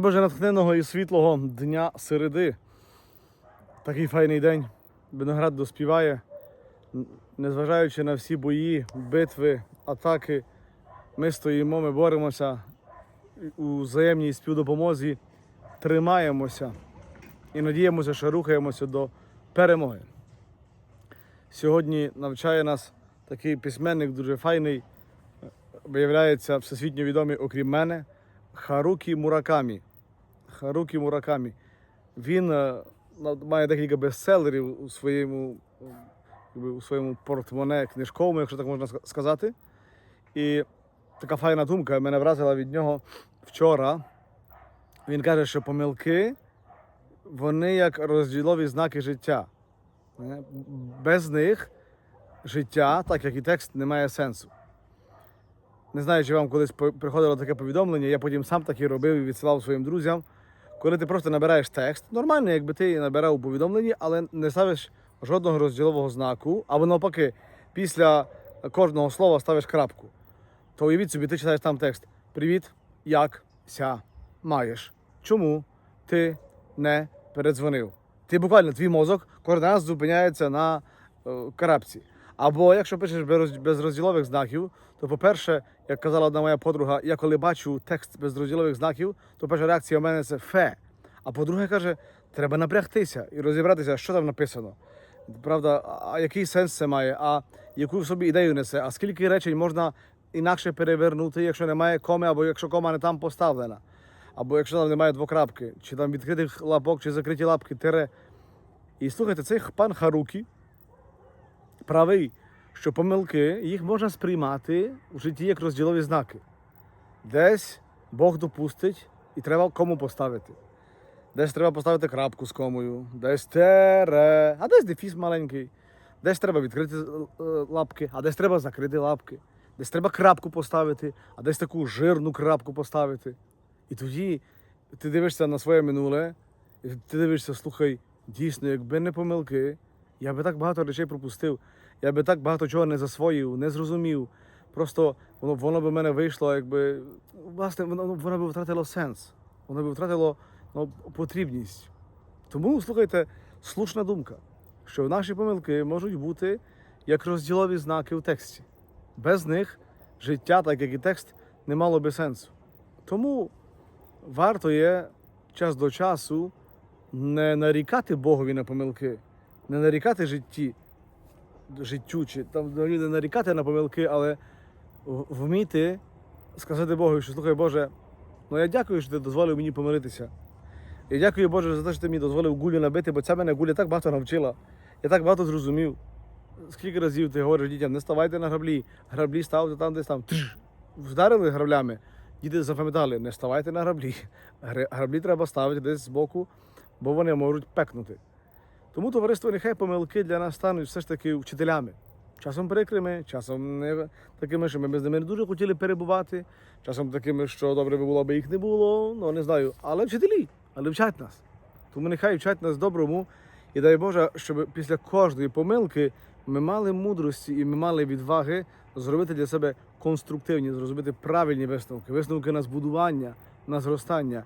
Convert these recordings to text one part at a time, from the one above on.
Боже натхненого і світлого дня середи. Такий файний день. Виноград доспіває, незважаючи на всі бої, битви, атаки, ми стоїмо, ми боремося у взаємній співдопомозі, тримаємося і надіємося, що рухаємося до перемоги. Сьогодні навчає нас такий письменник дуже файний, виявляється всесвітньо відомий, окрім мене, Харукі Муракамі. Харукі Муракамі. Він е, має декілька бестселерів у своєму, у своєму портмоне книжковому, якщо так можна сказати. І така файна думка мене вразила від нього вчора. Він каже, що помилки вони як розділові знаки життя. Е, Без них життя, так як і текст, не має сенсу. Не знаю, чи вам колись приходило таке повідомлення, я потім сам таке робив і відсилав своїм друзям. Коли ти просто набираєш текст, нормально, якби ти набирав у повідомленні, але не ставиш жодного розділового знаку, або навпаки, після кожного слова ставиш крапку. То уявіть собі, ти читаєш там текст: Привіт, як ся маєш? Чому ти не передзвонив? Ти буквально твій мозок кожен раз зупиняється на е, крапці. Або якщо пишеш без розділових знаків, то, по-перше, як казала одна моя подруга, я коли бачу текст без розділових знаків, то перша реакція в мене це фе. А по-друге, каже, треба напрягтися і розібратися, що там написано. Правда, а- який сенс це має, а яку собі ідею несе, а скільки речень можна інакше перевернути, якщо немає коми, або якщо кома не там поставлена, або якщо там немає двокрапки, чи там відкритих лапок, чи закриті лапки, тире. І слухайте, цей пан Харукі правий, що помилки їх можна сприймати в житті як розділові знаки. Десь Бог допустить і треба кому поставити. Десь треба поставити крапку з комою, десь тере, а десь дефіс маленький, десь треба відкрити е, лапки, а десь треба закрити лапки, десь треба крапку поставити, а десь таку жирну крапку поставити. І тоді ти дивишся на своє минуле, і ти дивишся, слухай, дійсно, якби не помилки, я би так багато речей пропустив, я би так багато чого не засвоїв, не зрозумів. Просто воно, воно би в мене вийшло, якби власне, воно, воно би втратило сенс, воно би втратило ну, потрібність. Тому, слухайте, слушна думка, що наші помилки можуть бути як розділові знаки в тексті. Без них життя, так як і текст, не мало би сенсу. Тому варто є час до часу не нарікати Богові на помилки, не нарікати житті, життю, чи там не нарікати на помилки, але вміти сказати Богові, що слухай Боже, ну я дякую, що ти дозволив мені помиритися. Я дякую Боже за те, що ти мені дозволив гулю набити, бо ця мене гуля так багато навчила. Я так багато зрозумів. Скільки разів ти говориш дітям, не ставайте на граблі, граблі ставте там десь там. Тш, вдарили граблями. Діти запам'ятали, не ставайте на граблі. Граблі треба ставити десь збоку, бо вони можуть пекнути. Тому товариство, нехай помилки для нас стануть все ж таки вчителями. Часом прикрими, часом не такими, що ми без ними не дуже хотіли перебувати, часом такими, що добре би було, аби їх не було, ну не знаю. Але вчителі, але вчать нас. Тому нехай вчать нас доброму. І дай Боже, щоб після кожної помилки ми мали мудрості і ми мали відваги зробити для себе конструктивні, зробити правильні висновки, висновки на збудування, на зростання.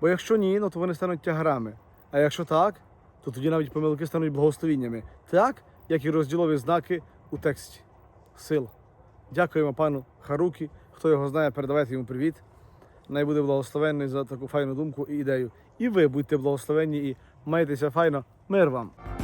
Бо якщо ні, ну то вони стануть тягарами. А якщо так, то тоді навіть помилки стануть благословіннями, так як і розділові знаки у тексті. Сила. Дякуємо пану Харукі. Хто його знає, передавайте йому привіт. Най буде благословенний за таку файну думку і ідею. І ви будьте благословенні і майтеся файно. Мир вам!